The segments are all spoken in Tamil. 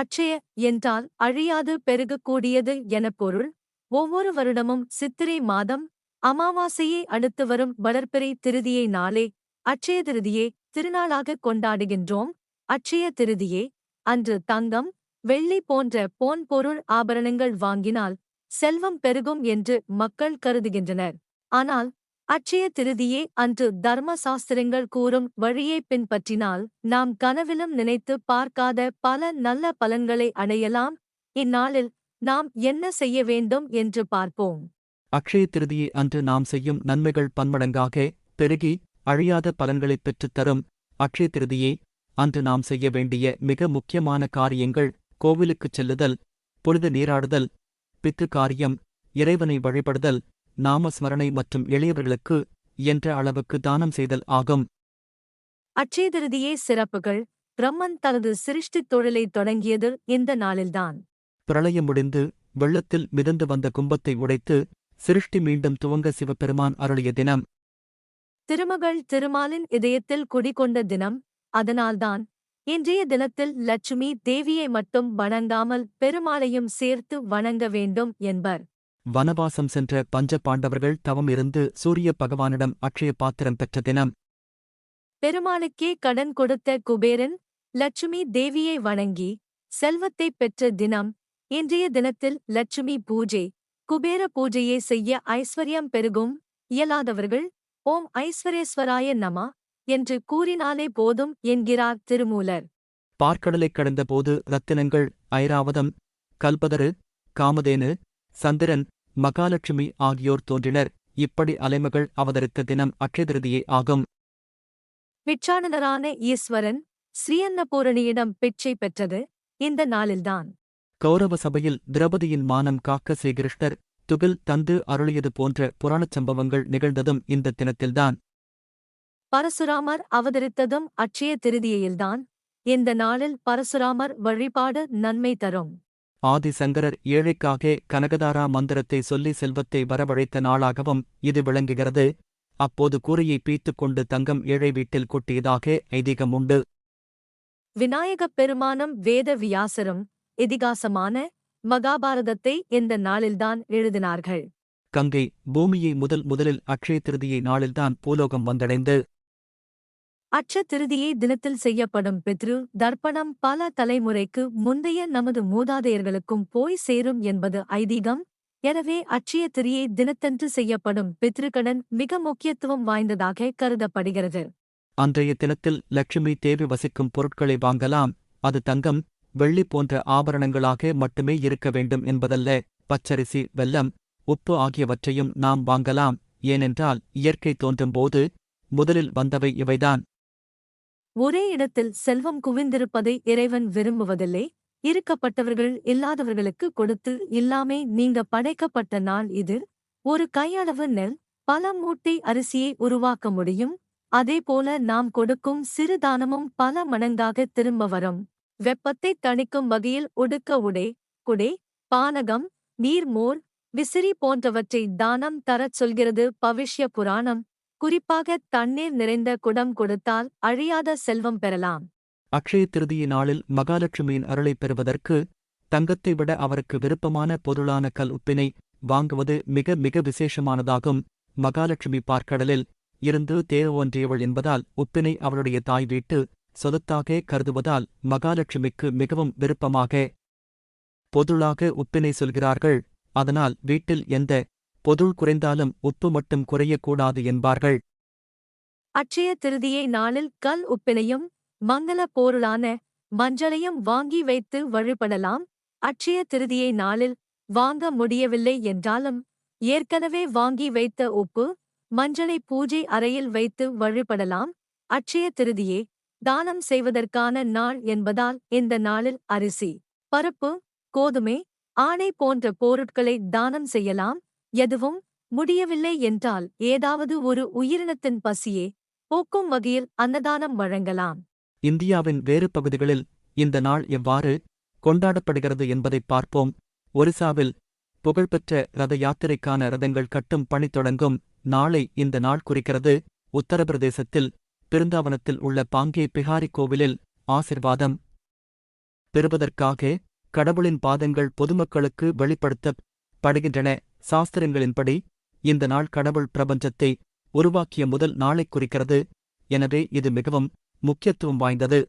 அட்சய என்றால் அழியாது பெருகக்கூடியது எனப் பொருள். ஒவ்வொரு வருடமும் சித்திரை மாதம் அமாவாசையை அடுத்து வரும் வளர்ப்பிறை திருதியை நாளே அட்சய திருதியே திருநாளாக கொண்டாடுகின்றோம். அட்சய திருதியே அன்று தங்கம் வெள்ளி போன்ற போன் பொருள் ஆபரணங்கள் வாங்கினால் செல்வம் பெருகும் என்று மக்கள் கருதுகின்றனர். ஆனால் அட்சய திருதியே அன்று தர்ம சாஸ்திரங்கள் கூறும் வழியை பின்பற்றினால் நாம் கனவிலும் நினைத்து பார்க்காத பல நல்ல பலன்களை அடையலாம். இந்நாளில் நாம் என்ன செய்ய வேண்டும் என்று பார்ப்போம். அக்ஷய திருதியை அன்று நாம் செய்யும் நன்மைகள் பன்மடங்காக பெருகி அழியாத பலன்களைப் பெற்றுத் தரும் அக்ஷய திருதியை அன்று நாம் செய்ய வேண்டிய மிக முக்கியமான காரியங்கள் கோவிலுக்குச் செல்லுதல் புனித நீராடுதல் பித்து காரியம் இறைவனை வழிபடுதல் நாமஸ்மரணை மற்றும் எளியவர்களுக்கு என்ற அளவுக்கு தானம் செய்தல் ஆகும். அட்சய திருதியே சிறப்புகள். பிரம்மன் தனது சிருஷ்டித் தொழிலை தொடங்கியது இந்த நாளில்தான். பிரளயம் முடிந்து வெள்ளத்தில் மிதந்து வந்த கும்பத்தை உடைத்து சிருஷ்டி மீண்டும் துவங்க சிவபெருமான் அருளிய தினம். திருமகள் திருமாலின் இதயத்தில் குடிகொண்ட தினம். அதனால்தான் இன்றைய தினத்தில் லட்சுமி தேவியை மட்டும் வணங்காமல் பெருமாளையும் சேர்த்து வணங்க வேண்டும் என்பர். வனவாசம் சென்ற பஞ்ச பாண்டவர்கள் தவம் இருந்து சூரிய பகவானிடம் அக்ஷய பாத்திரம் பெற்ற தினம். பெருமாளுக்கே கடன் கொடுத்த குபேரன் லட்சுமி தேவியை வணங்கி செல்வத்தைப் பெற்ற தினம். இன்றைய தினத்தில் லட்சுமி பூஜை. குபேர பூஜையை செய்ய ஐஸ்வர்யம் பெருகும். இயலாதவர்கள் ஓம் ஐஸ்வரேஸ்வராய நம என்று கூறினாலே போதும் என்கிறார் திருமூலர். பார்க்கடலைக் கடந்தபோது ரத்தினங்கள் ஐராவதம் கல்பதரு காமதேனு சந்திரன் மகாலட்சுமி ஆகியோர் தோன்றினர். இப்படி அலைமகள் அவதரித்த தினம் அக்ஷயதிருதியே ஆகும். பிச்சானனரான ஈஸ்வரன் ஸ்ரீயன்னபூரணியிடம் பிச்சை பெற்றது. இந்த நாளில்தான். கௌரவ சபையில் திரௌபதியின் மானம் காக்க ஸ்ரீகிருஷ்ணர் துகில் தந்து அருளியது போன்ற புராணச் சம்பவங்கள் நிகழ்ந்ததும் இந்த தினத்தில்தான். பரசுராமர் அவதரித்ததும் அட்சய திருதியில்தான் இந்த நாளில் பரசுராமர் வழிபாடு நன்மை தரும். ஆதிசங்கரர் ஏழைக்காக கனகதாரா மந்திரத்தை சொல்லி செல்வத்தை வரவழைத்த நாளாகவும் இது விளங்குகிறது. அப்போது கூரையை பீத்துக் கொண்டு தங்கம் ஏழை வீட்டில் கொட்டியதாக ஐதீகம் உண்டு. விநாயகப் பெருமானும் வேத வியாசரும் இதிகாசமான மகாபாரதத்தை இந்த நாளில்தான் எழுதினார்கள். கங்கை பூமியை முதல் முதலில் அக்ஷய திருதியை நாளில்தான் பூலோகம் வந்தடைந்து அட்ச திருதியை தினத்தில் செய்யப்படும் பித்ரு தர்ப்பணம் பல தலைமுறைக்கு முந்தைய நமது மூதாதையர்களுக்கும் போய் சேரும் என்பது ஐதீகம். எனவே அச்சய திரியை தினத்தன்று செய்யப்படும் பித்ருக்கடன் மிக முக்கியத்துவம் வாய்ந்ததாக கருதப்படுகிறது. அன்றைய தினத்தில் லட்சுமி தேவி வசிக்கும் பொருட்களை வாங்கலாம். அது தங்கம் வெள்ளி போன்ற ஆபரணங்களாக மட்டுமே இருக்க வேண்டும் என்பதல்ல பச்சரிசி வெல்லம் உப்பு ஆகியவற்றையும் நாம் வாங்கலாம். ஏனென்றால் இயற்கை தோன்றும்போது முதலில் வந்தவை இவைதான். ஒரே இடத்தில் செல்வம் குவிந்திருப்பதை இறைவன் விரும்புவதில்லை. இருக்கப்பட்டவர்கள் இல்லாதவர்களுக்கு கொடுத்து இல்லாமே நீங்க படைக்கப்பட்ட நாள் இது. ஒரு கையளவு நெல் பல மூட்டை அரிசியை உருவாக்க முடியும். அதேபோல நாம் கொடுக்கும் சிறுதானமும் பல மடங்காக திரும்ப வரும். வெப்பத்தை தணிக்கும் வகையில் ஒடுக்க உடை குடை பானகம் நீர்மோர் விசிறி போன்றவற்றை தானம் தரச் சொல்கிறது பவிஷ்ய புராணம். குறிப்பாக தண்ணீர் நிறைந்த குடம் கொடுத்தால் அழியாத செல்வம் பெறலாம். அக்ஷய திருதிய நாளில் மகாலட்சுமியின் அருளைப் பெறுவதற்கு தங்கத்தை விட அவருக்கு விருப்பமான பொருளான கல் உப்பினை வாங்குவது மிக மிக விசேஷமானதாகும். மகாலட்சுமி பார்க்கடலில் இருந்து தேவொன்றியவள் என்பதால் உப்பினை அவளுடைய தாய் வீட்டு சொதத்தாக கருதுவதால் மகாலட்சுமிக்கு மிகவும் விருப்பமாக பொதுளாக உப்பினை சொல்கிறார்கள். அதனால் வீட்டில் எந்த பொதுள் குறைந்தாலும் உப்பு மட்டும் குறையக்கூடாது என்பார்கள். அட்சய திருதியை நாளில் கல் உப்பினையும் மங்கள பொருளான மஞ்சளையும் வாங்கி வைத்து வழிபடலாம். அட்சய திருதியை நாளில் வாங்க முடியவில்லை என்றாலும் ஏற்கனவே வாங்கி வைத்த உப்பு மஞ்சளை பூஜை அறையில் வைத்து வழிபடலாம். அட்சய திருதியே தானம் செய்வதற்கான நாள் என்பதால் இந்த நாளில் அரிசி பருப்பு கோதுமை ஆணை போன்ற பொருட்களை தானம் செய்யலாம். எதுவும் முடியவில்லை என்றால் ஏதாவது ஒரு உயிரினத்தின் பசியே போக்கும் வகையில் அன்னதானம் வழங்கலாம். இந்தியாவின் வேறு பகுதிகளில் இந்த நாள் எவ்வாறு கொண்டாடப்படுகிறது என்பதைப் பார்ப்போம். ஒரிசாவில் புகழ்பெற்ற ரத யாத்திரைக்கான ரதங்கள் கட்டும் பணி தொடங்கும் நாளை இந்த நாள் குறிக்கிறது. உத்தரப்பிரதேசத்தில் பிருந்தாவனத்தில் உள்ள பாங்கே பிஹாரி கோவிலில் ஆசிர்வாதம். பெறுவதற்காக கடவுளின் பாதங்கள் பொதுமக்களுக்கு வெளிப்படுத்தப்படுகின்றன. சாஸ்திரங்களின்படி இந்த நாள் கடவுள் பிரபஞ்சத்தை உருவாக்கிய முதல் நாளைக் குறிக்கிறது. எனவே இது மிகவும் முக்கியத்துவம் வாய்ந்தது.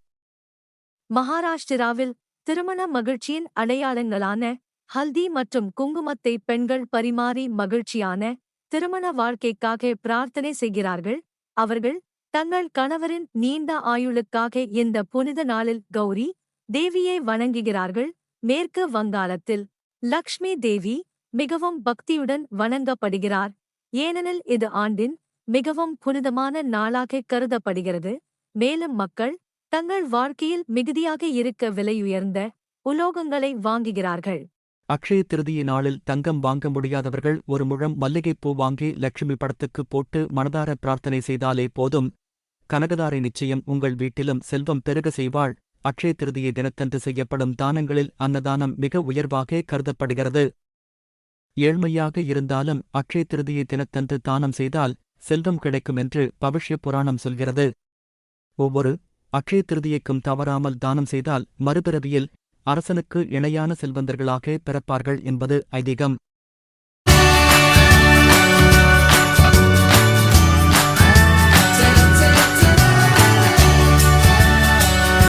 மகாராஷ்டிராவில் திருமண மகிழ்ச்சியின் அடையாளங்களான ஹல்தி மற்றும் குங்குமத்தை பெண்கள் பரிமாறி மகிழ்ச்சியான திருமண வாழ்க்கைக்காக பிரார்த்தனை செய்கிறார்கள். அவர்கள் தங்கள் கணவரின் நீண்ட ஆயுளுக்காக இந்த புனித நாளில் கௌரி தேவியை வணங்குகிறார்கள். மேற்கு வங்காளத்தில் லக்ஷ்மி தேவி மிகவும் பக்தியுடன் வணங்கப்படுகிறார். ஏனெனில் இது ஆண்டின் மிகவும் புனிதமான நாளாக கருதப்படுகிறது. மேலும் மக்கள் தங்கள் வாழ்க்கையில் மிகுதியாக இருக்க விலையுயர்ந்த உலோகங்களை வாங்குகிறார்கள். அக்ஷய திருதிய நாளில் தங்கம் வாங்க முடியாதவர்கள் ஒரு முழம் மல்லிகைப்பூ வாங்கி லட்சுமி படத்துக்கு போட்டு மனதார பிரார்த்தனை செய்தாலே போதும். கனகதாரை நிச்சயம் உங்கள் வீட்டிலும் செல்வம் பெருக செய்வாள். அக்ஷய திருதியை தினத்தன்று செய்யப்படும் தானங்களில் அன்னதானம் மிக உயர்வாக கருதப்படுகிறது. ஏழ்மையாக இருந்தாலும் அக்ஷய திருதியை தினத்தன்று தானம் செய்தால் செல்வம் கிடைக்கும் என்று பவிஷ்ய புராணம் சொல்கிறது. ஒவ்வொரு அக்ஷய திருதியைக்கும் தவறாமல் தானம் செய்தால் மறுபிறவியில் அரசனுக்கு இணையான செல்வந்தர்களாக பிறப்பார்கள் என்பது ஐதீகம்.